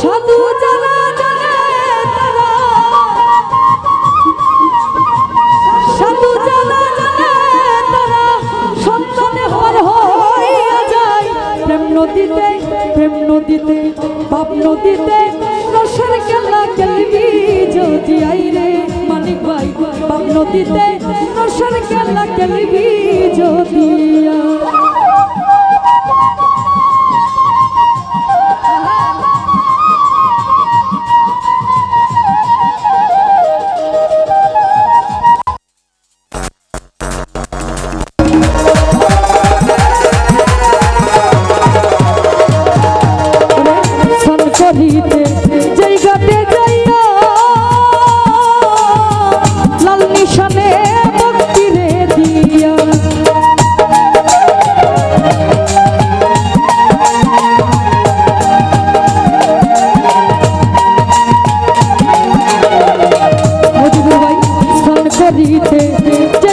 সাধু জানে হর হইয়া যায়। নদীতে, প্রেম নদীতে, পাপ নদীতে। রসের খেলা খেলবি যদি আইরে মানিক ভাই। পাপ নদীতে, রসের খেলা খেলবি যদি। হারিতে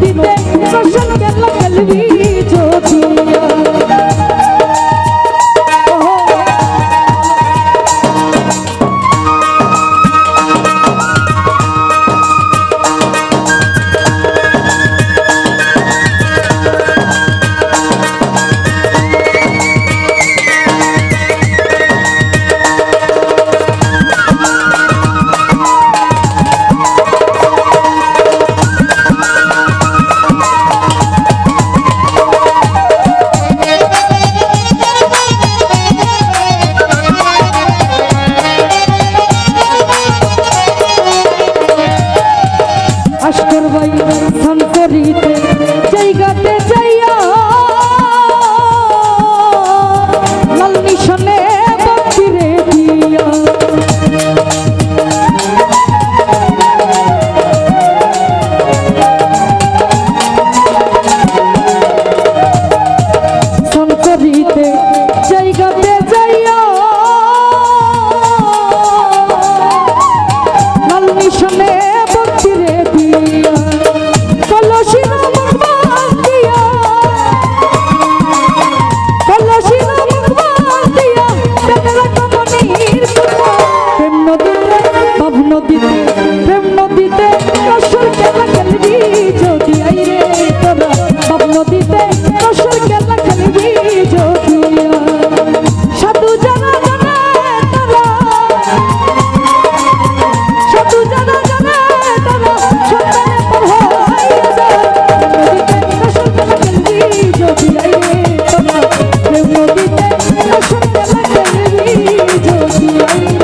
দিতে Thank you.